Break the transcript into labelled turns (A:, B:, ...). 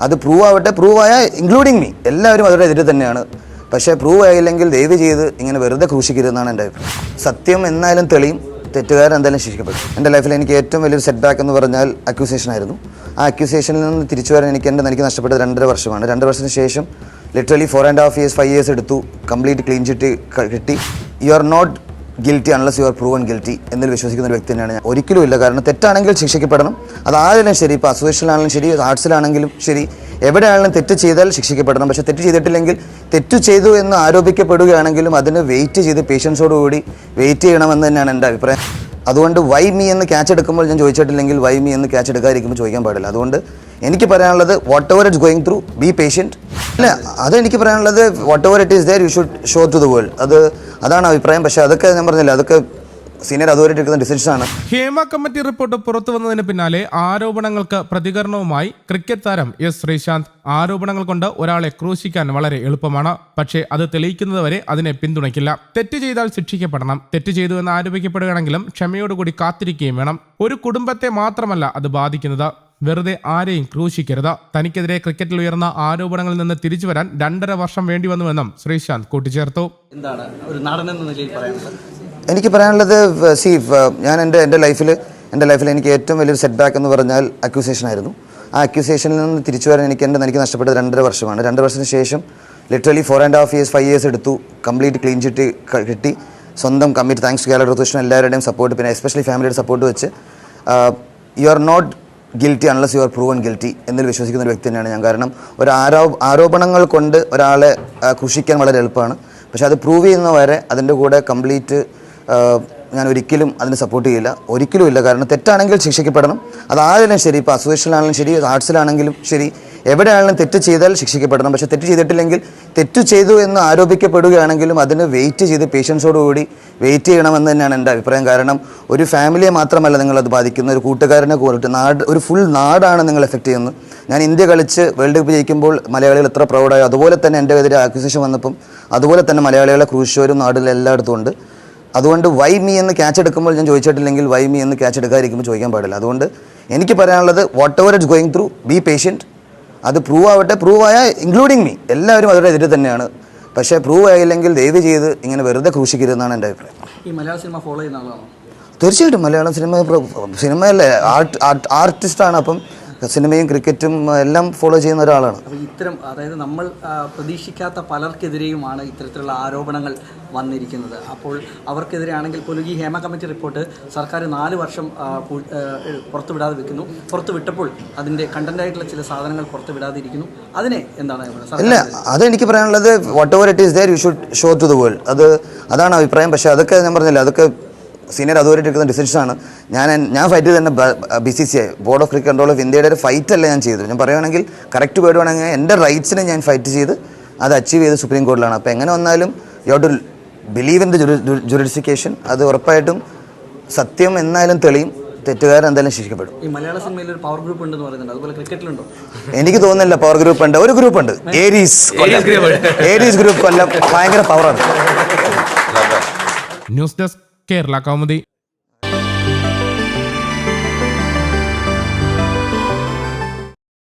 A: അത് പ്രൂവ് ആവട്ടെ പ്രൂവ് ആയാൽ ഇൻക്ലൂഡിങ് മീ എല്ലാവരും അവരുടെ എതിരെ തന്നെയാണ്. പക്ഷേ പ്രൂവ് ആയില്ലെങ്കിൽ ദയവ് ചെയ്ത് ഇങ്ങനെ വെറുതെ ക്രൂശിക്കരുതെന്നാണ് എന്റെ അഭിപ്രായം. സത്യം എന്നാലും തെളിയും തെറ്റുകാരൻ എന്തായാലും ശിക്ഷിക്കപ്പെടും. എന്റെ ലൈഫിൽ എനിക്ക് ഏറ്റവും വലിയൊരു സെറ്റ് ബാക്ക് എന്ന് പറഞ്ഞാൽ അക്യൂസേഷൻ ആയിരുന്നു. ആ അക്യൂസേഷനിൽ നിന്ന് തിരിച്ചു വരാൻ എനിക്ക് എന്റെ എനിക്ക് നഷ്ടപ്പെട്ടത് രണ്ടര വർഷമാണ്. രണ്ട് വർഷത്തിന് ശേഷം literally four and half years five years എടുത്തു. കംപ്ലീറ്റ് ക്ലീൻ ചിറ്റ് കിട്ടി. You are not guilty unless you are proven guilty എന്നിൽ വിശ്വസിക്കുന്ന ഒരു വ്യക്തി തന്നെയാണ് ഞാൻ. ഒരിക്കലും ഇല്ല. കാരണം തെറ്റാണെങ്കിൽ ശിക്ഷിക്കപ്പെടണം. അത് ആരെങ്കിലും ശരി. ഇപ്പോൾ അസോസിയേഷനിലാണെങ്കിലും ശരി. ആർട്സിലാണെങ്കിലും ശരി. എവിടെയാണെങ്കിലും തെറ്റ് ചെയ്താൽ ശിക്ഷിക്കപ്പെടണം. പക്ഷേ തെറ്റ് ചെയ്തിട്ടില്ലെങ്കിൽ തെറ്റ് ചെയ്തു എന്ന് ആരോപിക്കപ്പെടുകയാണെങ്കിലും അതിന് വെയിറ്റ് ചെയ്ത് പേഷ്യൻസോടുകൂടി വെയിറ്റ് ചെയ്യണമെന്ന് തന്നെയാണ് എന്റെ അഭിപ്രായം. അതുകൊണ്ട് വൈ മീ എന്ന് ക്യാച്ച് എടുക്കുമ്പോൾ ഞാൻ ചോദിച്ചിട്ടില്ലെങ്കിൽ വൈ മീ എന്ന് ക്യാച്ച് എടുക്കാതിരിക്കുമ്പോൾ ചോദിക്കാൻ പാടില്ല. അതുകൊണ്ട് എനിക്ക് പറയാനുള്ളത് whatever it's going through be patient അല്ല അതെനിക്ക് പറയാനുള്ളത് whatever it is there you should show to the world അത് അതാണ് അഭിപ്രായം. പക്ഷെ അതൊക്കെ ഞാൻ പറഞ്ഞില്ല അതൊക്കെ സീനിയർ
B: ഹേമ കമ്മിറ്റി റിപ്പോർട്ട് പുറത്തു വന്നതിന് പിന്നാലെ ആരോപണങ്ങൾക്ക് പ്രതികരണവുമായി ക്രിക്കറ്റ് താരം എസ് ശ്രീശാന്ത് ആരോപണങ്ങൾ കൊണ്ട് ഒരാളെ ക്രൂശിക്കാൻ വളരെ എളുപ്പമാണ്. പക്ഷേ അത് തെളിയിക്കുന്നതുവരെ അതിനെ പിന്തുണയ്ക്കില്ല. തെറ്റ് ചെയ്താൽ ശിക്ഷിക്കപ്പെടണം. തെറ്റ് ചെയ്തു എന്ന് ആരോപിക്കപ്പെടുകയാണെങ്കിലും ക്ഷമയോടുകൂടി കാത്തിരിക്കുകയും വേണം. ഒരു കുടുംബത്തെ മാത്രമല്ല അത് ബാധിക്കുന്നത്. വെറുതെ ആരെയും ക്രൂശിക്കരുത്. തനിക്കെതിരെ ക്രിക്കറ്റിൽ ഉയർന്ന ആരോപണങ്ങളിൽ നിന്ന് തിരിച്ചു വരാൻ രണ്ടര വർഷം വേണ്ടി വന്നുവെന്നും ശ്രീശാന്ത് കൂട്ടിച്ചേർത്തു.
C: എന്താണ്? ഒരു നടൻ എന്ന നിലയിൽ പറയാനുള്ളത്.
A: എനിക്ക് പറയാനുള്ളത് സി ഞാൻ എന്റെ എന്റെ ലൈഫിൽ എന്റെ ലൈഫിൽ എനിക്ക് ഏറ്റവും വലിയൊരു സെറ്റ് ബാക്ക് എന്ന് പറഞ്ഞാൽ അക്യൂസേഷൻ ആയിരുന്നു. ആ അക്യൂസേഷനിൽ നിന്ന് തിരിച്ചു വരാൻ എനിക്ക് എന്റെ എനിക്ക് നഷ്ടപ്പെട്ടത് രണ്ടര വർഷമാണ്. രണ്ട് വർഷത്തിന് ശേഷം literally four and half years five years എടുത്തു. കംപ്ലീറ്റ് ക്ലീൻ ചിറ്റ് കിട്ടി. സ്വന്തം commit thanks to Kerala Krishnan എല്ലാവരുടെയും സപ്പോർട്ട് പിന്നെ എസ്പെഷ്യലി ഫാമിലിയുടെ സപ്പോർട്ട് വെച്ച് you are not guilty unless you are proven guilty എന്നിൽ വിശ്വസിക്കുന്ന ഒരു വ്യക്തി തന്നെയാണ് ഞാൻ. കാരണം ഒരു ആരോ ആരോപണങ്ങൾ കൊണ്ട് ഒരാളെ കൃഷിക്കാൻ വളരെ എളുപ്പമാണ്. പക്ഷേ അത് പ്രൂവ് ചെയ്യുന്ന വരെ അതിന്റെ കൂടെ കംപ്ലീറ്റ് ഞാൻ ഒരിക്കലും അതിനെ സപ്പോർട്ട് ചെയ്യില്ല. ഒരിക്കലും ഇല്ല. കാരണം തെറ്റാണെങ്കിൽ ശിക്ഷിക്കപ്പെടണം. അത് ശരി. ഇപ്പോൾ അസോസിയേഷനിലാണെങ്കിലും ശരി. ആർട്സിലാണെങ്കിലും ശരി. എവിടെയാണെങ്കിലും തെറ്റ് ചെയ്താൽ ശിക്ഷിക്കപ്പെടണം. പക്ഷേ തെറ്റ് ചെയ്തിട്ടില്ലെങ്കിൽ തെറ്റ് ചെയ്തു എന്ന് ആരോപിക്കപ്പെടുകയാണെങ്കിലും അതിന് വെയിറ്റ് ചെയ്ത് പേഷ്യൻസോടുകൂടി വെയിറ്റ് ചെയ്യണമെന്ന് തന്നെയാണ് എന്റെ അഭിപ്രായം. കാരണം ഒരു ഫാമിലിയെ മാത്രമല്ല നിങ്ങളത് ബാധിക്കുന്ന ഒരു കൂട്ടുകാരനെ കൂടിയിട്ട് നാട് ഒരു ഫുൾ നാടാണ് നിങ്ങൾ എഫക്റ്റ് ചെയ്യുന്നത്. ഞാൻ ഇന്ത്യ കളിച്ച് വേൾഡ് കപ്പ് ജയിക്കുമ്പോൾ മലയാളികൾ എത്ര പ്രൗഡായോ അതുപോലെ തന്നെ എന്റെ എതിരെ ആക്വിസിഷൻ വന്നപ്പം അതുപോലെ തന്നെ മലയാളികളെ ക്രൂശോരും നാട്ടിൽ എല്ലായിടത്തും ഉണ്ട്. അതുകൊണ്ട് വൈ മീ എന്ന് ക്യാച്ച് എടുക്കുമ്പോൾ ഞാൻ ചോദിച്ചിട്ടില്ലെങ്കിൽ വൈ മീ എന്ന് ക്യാച്ച് എടുക്കാതിരിക്കുമ്പോൾ ചോദിക്കാൻ പാടില്ല. അതുകൊണ്ട് എനിക്ക് പറയാനുള്ളത് whatever it's going through be patient അത് പ്രൂവ് ആവട്ടെ പ്രൂവ് ആയാൽ ഇൻക്ലൂഡിങ് മീ എല്ലാവരും അവരുടെ എതിരെ തന്നെയാണ്. പക്ഷേ പ്രൂവ് ആയില്ലെങ്കിൽ ദയവ് ചെയ്ത് ഇങ്ങനെ വെറുതെ ക്രൂശിക്കരുതെന്നാണ് എന്റെ അഭിപ്രായം.
C: ഈ മലയാള സിനിമ ഫോളോ ചെയ്യുന്ന ആളാണോ?
A: തീർച്ചയായിട്ടും മലയാളം സിനിമ സിനിമയല്ലേ? ആർട്ട് ആർട്ട് ആർട്ടിസ്റ്റാണ് അപ്പം സിനിമയും ക്രിക്കറ്റും എല്ലാം ഫോളോ ചെയ്യുന്ന ഒരാളാണ്.
C: അപ്പോൾ ഇത്തരം അതായത് നമ്മൾ പ്രതീക്ഷിക്കാത്ത പലർക്കെതിരെയുമാണ് ഇത്തരത്തിലുള്ള ആരോപണങ്ങൾ വന്നിരിക്കുന്നത്. അപ്പോൾ അവർക്കെതിരെ ആണെങ്കിൽ പോലും ഈ ഹേമ കമ്മിറ്റി റിപ്പോർട്ട് സർക്കാർ നാല് വർഷം പുറത്തുവിടാതെ വെക്കുന്നു. പുറത്തു വിട്ടപ്പോൾ അതിന്റെ കണ്ടന്റായിട്ടുള്ള ചില സാധനങ്ങൾ പുറത്തുവിടാതിരിക്കുന്നു. അതിനെ എന്താണ്
A: ഇല്ല അത് എനിക്ക് പറയാനുള്ളത് whatever it is there you should show to the world അത് അതാണ് അഭിപ്രായം. പക്ഷേ അതൊക്കെ ഞാൻ പറഞ്ഞില്ല അതൊക്കെ സീനിയർ അതോറിറ്റി എടുക്കുന്ന ഡിസിഷനാണ് ആണ്. ഞാൻ ഞാൻ ഫൈറ്റ് ചെയ്ത് തന്നെ B C C I board of cricket control of ഇന്ത്യയുടെ ഒരു ഫൈറ്റ് അല്ല ഞാൻ ചെയ്തത്. ഞാൻ പറയുകയാണെങ്കിൽ കറക്റ്റ് വേർഡ് വേണമെങ്കിൽ എന്റെ റൈറ്റ്സിനെ ഞാൻ ഫൈറ്റ് ചെയ്ത് അത് അച്ചീവ് ചെയ്ത് സുപ്രീം കോടതിയിലാണ് അപ്പോൾ എങ്ങനെ വന്നാലും you to believe in the justification അത് ഉറപ്പായിട്ടും സത്യം എന്നാലും തെളിയും തെറ്റുകാരൻ എന്തായാലും ശിക്ഷിക്കപ്പെടും.
C: ഈ മലയാള സിനിമയിൽ ഒരു പവർ ഗ്രൂപ്പ് ഉണ്ടെന്ന് പറയുന്നുണ്ട്. അതുപോലെ ക്രിക്കറ്റിലുണ്ടോ
A: എനിക്ക് തോന്നുന്നില്ല പവർ ഗ്രൂപ്പ് ഉണ്ട്. ഒരു ഗ്രൂപ്പ് ഉണ്ട്. ഏരീസ് ഏരീസ് ഗ്രൂപ്പ് കൊല്ലം ഭയങ്കര പവറാണ്
B: ന്യൂസ് ഡെസ്ക് കേരള കൗമുദി.